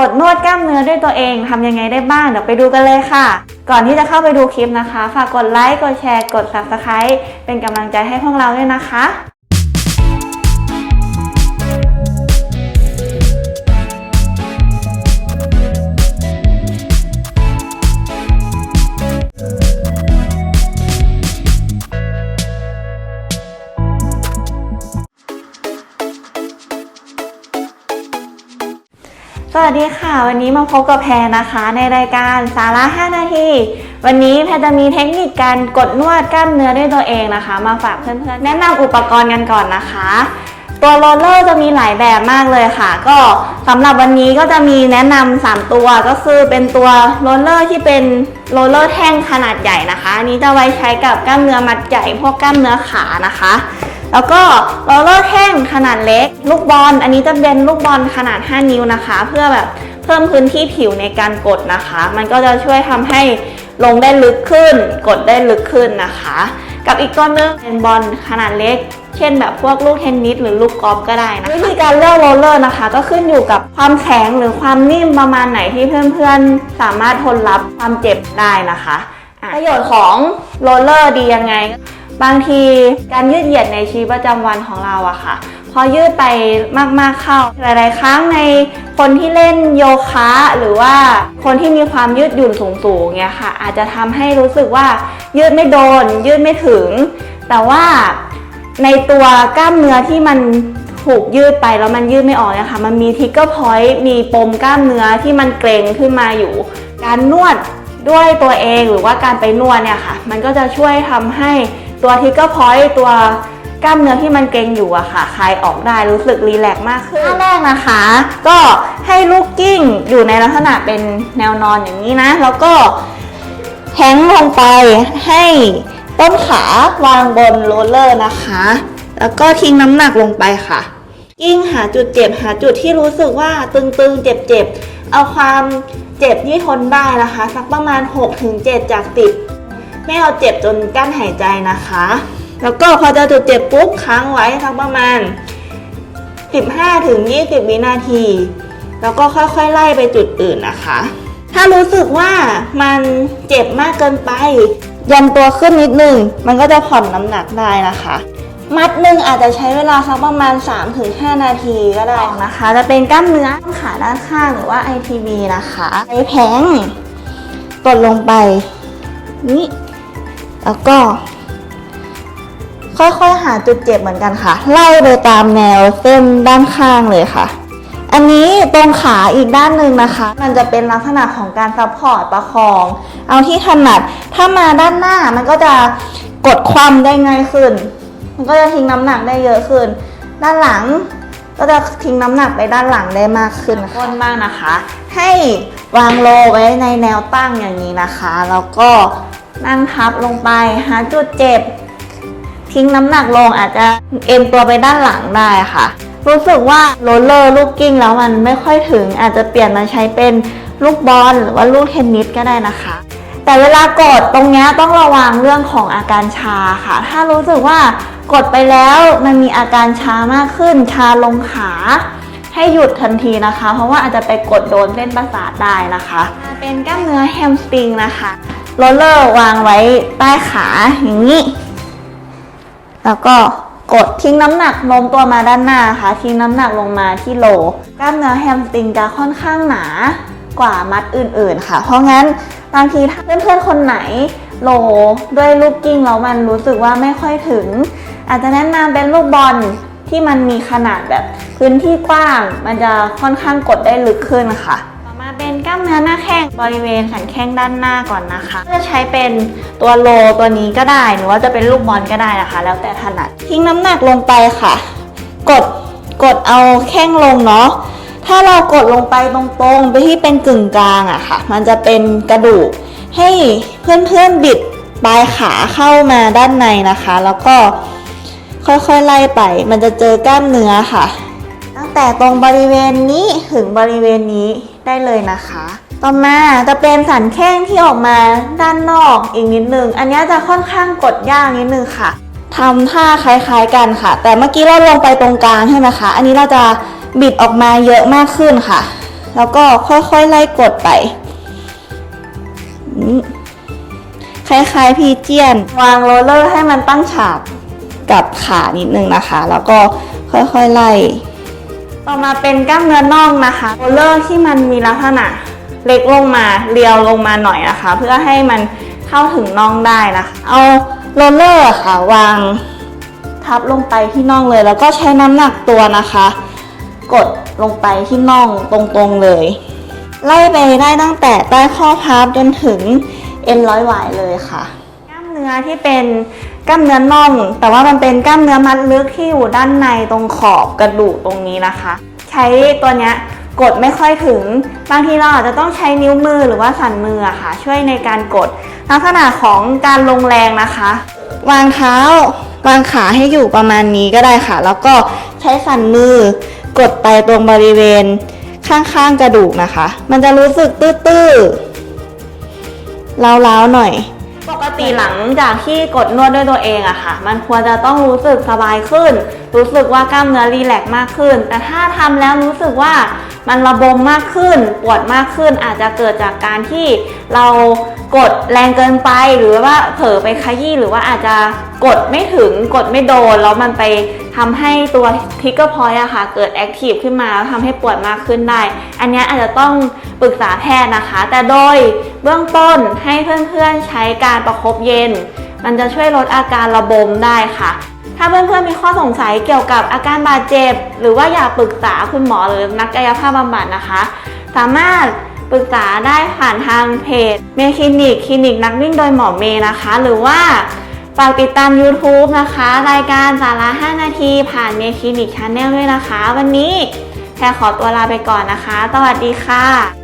กดนวดกล้ามเนื้อด้วยตัวเองทำยังไงได้บ้างเดี๋ยวไปดูกันเลยค่ะ ก่อนที่จะเข้าไปดูคลิปนะคะ ฝากกดไลค์กดแชร์กด subscribe เป็นกำลังใจให้พวกเราด้วยนะคะ สวัสดีค่ะ วันนี้มาพบกับแพรนะคะ ในรายการสาระ 5 นาที วันนี้แพรจะมีเทคนิคการกดนวดกล้ามเนื้อด้วยตัวเองนะคะ มาฝากเพื่อนๆ แนะนำอุปกรณ์กันก่อนนะคะ ตัวโรลเลอร์จะมีหลายแบบมากเลยค่ะ ก็สำหรับวันนี้ก็จะมีแนะนำ3ตัวก็คือเป็นตัวโรลเลอร์ที่เป็นโรลเลอร์แท่งขนาดใหญ่นะคะอันนี้จะไว้ใช้กับกล้ามเนื้อมัดใหญ่พวกกล้ามเนื้อขานะคะ แล้วก็โรลเลอร์แท่งขนาดเล็ก ลูกบอล อันนี้จะเป็นลูกบอลขนาด 5 นิ้วนะคะ เพื่อแบบเพิ่มพื้นที่ผิวในการกดนะคะ มันก็จะช่วยทำให้ลงได้ลึกขึ้น กดได้ลึกขึ้นนะคะ กับอีกตัวหนึงเป็นบอลขนาดเล็ก เช่นแบบพวกลูกเทนนิสหรือลูกกอล์ฟก็ได้นะวิธีการเลือกโรลเลอร์นะคะ ก็ขึ้นอยู่กับความแข็งหรือความนิ่มประมาณไหนที่เพื่อนๆ สามารถทนรับความเจ็บได้นะคะ ประโยชน์ของโรลเลอร์ดียังไง บางทีการยืดเหยียดในชีวิตประจำวันของเราอะค่ะ พอยืดไปมากๆเข้า หลายๆ ครั้งในคนที่เล่นโยคะหรือว่าคนที่มีความยืดหยุ่นสูงๆเงี้ยค่ะ อาจจะทำให้รู้สึกว่ายืดไม่โดน ยืดไม่ถึง แต่ว่าในตัวกล้ามเนื้อที่มันถูกยืดไปแล้วมันยืดไม่ออกนี่ยค่ะมันมีทิกเกอร์พอยต์มีปมกล้ามเนื้อที่มันเกร็งขึ้นมาอยู่ การนวดด้วยตัวเองหรือว่าการไปนวดเนี่ยค่ะ มันก็จะช่วยทำให้ ตัวทิกเกอร์พอยต์ตัวกล้ามเนื้อที่มันเกร็งอยู่อะค่ะ คลายออกได้รู้สึกรีแลกซ์มากขึ้นท่าแรกนะคะ ก็ให้ลูกกิ้งอยู่ในลักษณะเป็นแนวนอนอย่างนี้นะ แล้วก็แทงลงไปให้ต้นขาวางบนโรลเลอร์นะคะ แล้วก็ทิ้งน้ำหนักลงไปค่ะ กิ้งหาจุดเจ็บหาจุดที่รู้สึกว่าตึงๆ เจ็บๆ เอาความเจ็บที่ทนได้นะคะ สักประมาณ 6-7 จาก 10 ไม่เอาเจ็บจนกั้นหายใจนะคะ แล้วก็พอจะจุดเจ็บปุ๊บค้างไว้สักประมาณ 15-20 วินาที แล้วก็ค่อยๆไล่ไปจุดอื่นนะคะ ถ้ารู้สึกว่ามันเจ็บมากเกินไปยันตัวขึ้นนิดนึง มันก็จะผ่อนน้ำหนักได้นะคะ มัดหนึ่งอาจจะใช้เวลาสักประมาณ 3-5 นาทีก็ได้นะคะ จะเป็นกล้ามเนื้อต้นขาด้านข้างหรือว่า ITB นะคะใช้แผงกดลงไปนี่ แล้วก็ ค่อยๆหาจุดเจ็บเหมือนกันค่ะ ไล่ไปตามแนวเส้นด้านข้างเลยค่ะ อันนี้ตรงขาอีกด้านหนึ่งนะคะ มันจะเป็นลักษณะของการซัพพอร์ตประคอง เอาที่ถนัด ถ้ามาด้านหน้ามันก็จะกดความได้ง่ายขึ้น มันก็จะทิ้งน้ำหนักได้เยอะขึ้น ด้านหลังก็จะทิ้งน้ำหนักไปด้านหลังได้มากขึ้นก้นมากนะคะ ให้วางโลไว้ในแนวตั้งอย่างนี้นะคะ แล้วก็ นั่งทับลงไปหาจุดเจ็บ ทิ้งน้ำหนักลงอาจจะเอ็นตัวไปด้านหลังได้ค่ะ รู้สึกว่าโรลเลอร์ลูกกิ้งแล้วมันไม่ค่อยถึงอาจจะเปลี่ยนมาใช้เป็นลูกบอลหรือว่าลูกเทนนิสก็ได้นะคะ แต่เวลากดตรงนี้ต้องระวังเรื่องของอาการชาค่ะ ถ้ารู้สึกว่ากดไปแล้วมันมีอาการชามากขึ้น ชาลงขา ให้หยุดทันทีนะคะ เพราะว่าอาจจะไปกดโดนเส้นประสาทได้นะคะ เป็นกล้ามเนื้อแฮมสตริงนะคะ โรลเลอร์วางไว้ใต้ขาอย่างนี้ แล้วก็กดทิ้งน้ำหนักโน้มตัวมาด้านหน้าค่ะ ทิ้งน้ำหนักลงมาที่โล กล้ามเนื้อแฮมสตริงจะค่อนข้างหนากว่ามัดอื่นๆค่ะ เพราะงั้นบางทีถ้าเพื่อนๆคนไหนโลด้วยลูกกิ้งแล้วมันรู้สึกว่าไม่ค่อยถึง อาจจะแนะนำเป็นลูกบอลที่มันมีขนาดแบบพื้นที่กว้าง มันจะค่อนข้างกดได้ลึกขึ้นค่ะ เป็นกล้ามเนื้อหน้าแข้งบริเวณสันแข้งด้านหน้าก่อนนะคะ จะใช้เป็นตัวโลตัวนี้ก็ได้ หรือว่าจะเป็นลูกบอลก็ได้นะคะ แล้วแต่ถนัด ทิ้งน้ำหนักลงไปค่ะ กดกดเอาแข้งลงเนาะถ้าเรากดลงไปตรงๆ ไปที่เป็นกึ่งกลางอะค่ะ มันจะเป็นกระดูก ให้เพื่อนๆบิดปลายขาเข้ามาด้านในนะคะ แล้วก็ค่อยๆไล่ไป มันจะเจอกล้ามเนื้อค่ะ แต่ตรงบริเวณนี้ถึงบริเวณนี้ได้เลยนะคะ ต่อมาจะเป็นสันแข้งที่ออกมาด้านนอกอีกนิดนึง อันนี้จะค่อนข้างกดยากนิดนึงค่ะทำท่าคล้ายๆกันค่ะ แต่เมื่อกี้เราลงไปตรงกลางใช่ไหมคะ อันนี้เราจะบิดออกมาเยอะมากขึ้นค่ะ แล้วก็ค่อยๆไล่กดไปคล้ายๆพีเจียน วางโรลเลอร์ให้มันตั้งฉากกับขานิดนึงนะคะ แล้วก็ค่อยๆไล่ ต่อมาเป็นกล้ามเนื้อน่องนะคะโรลเลอร์ที่มันมีลักษณะเล็กลงมาเรียวลงมาหน่อยนะคะ เพื่อให้มันเข้าถึงน่องได้นะคะเอาโรลเลอร์ค่ะวางทับลงไปที่น่องเลย แล้วก็ใช้น้ำหนักตัวนะคะ กดลงไปที่น่องตรงๆเลย ไล่ไปได้ตั้งแต่ใต้ข้อพับจนถึงเอ็นร้อยหวายเลยค่ะ กล้ามเนื้อที่เป็น กล้ามเนื้อน่อง แต่ว่ามันเป็นกล้ามเนื้อมัดลึกที่อยู่ด้านในตรงขอบกระดูกตรงนี้นะคะ ใช้ตัวเนี้ยกดไม่ค่อยถึง บางทีเราอาจจะต้องใช้นิ้วมือหรือว่าสันมือค่ะ ช่วยในการกด ลักษณะของการลงแรงนะคะ วางเท้าวางขาให้อยู่ประมาณนี้ก็ได้ค่ะ แล้วก็ใช้สันมือกดไปตรงบริเวณข้างๆกระดูกนะคะ มันจะรู้สึกตื้อๆเล้าวๆหน่อย ปกติหลังจากที่กดนวดด้วยตัวเองอะค่ะ มันควรจะต้องรู้สึกสบายขึ้น รู้สึกว่ากล้ามเนื้อรีแลกซ์มากขึ้น แต่ถ้าทำแล้วรู้สึกว่ามันระบมมากขึ้น ปวดมากขึ้น อาจจะเกิดจากการที่เรากดแรงเกินไป หรือว่าเผลอไปขยี้ หรือว่าอาจจะกดไม่ถึง กดไม่โดน แล้วมันไป ทำให้ตัวทิกเกอร์พอยต์อะค่ะเกิดแอคทีฟขึ้นมาแล้วทำให้ปวดมากขึ้นได้ อันนี้อาจจะต้องปรึกษาแพทย์นะคะ แต่โดยเบื้องต้นให้เพื่อนๆใช้การประคบเย็น มันจะช่วยลดอาการระบมได้ค่ะถ้าเพื่อนๆมีข้อสงสัยเกี่ยวกับอาการบาดเจ็บ หรือว่าอยากปรึกษาคุณหมอหรือนักกายภาพบำบัดนะคะ สามารถปรึกษาได้ผ่านทางเพจเมคลินิกคลินิกนักวิ่งโดยหมอเมนะคะ หรือว่า ฝากติดตาม YouTube นะคะ รายการสาระ 5 นาทีผ่านเมคลินิกชาแนลด้วยนะคะ วันนี้แพรขอตัวลาไปก่อนนะคะ สวัสดีค่ะ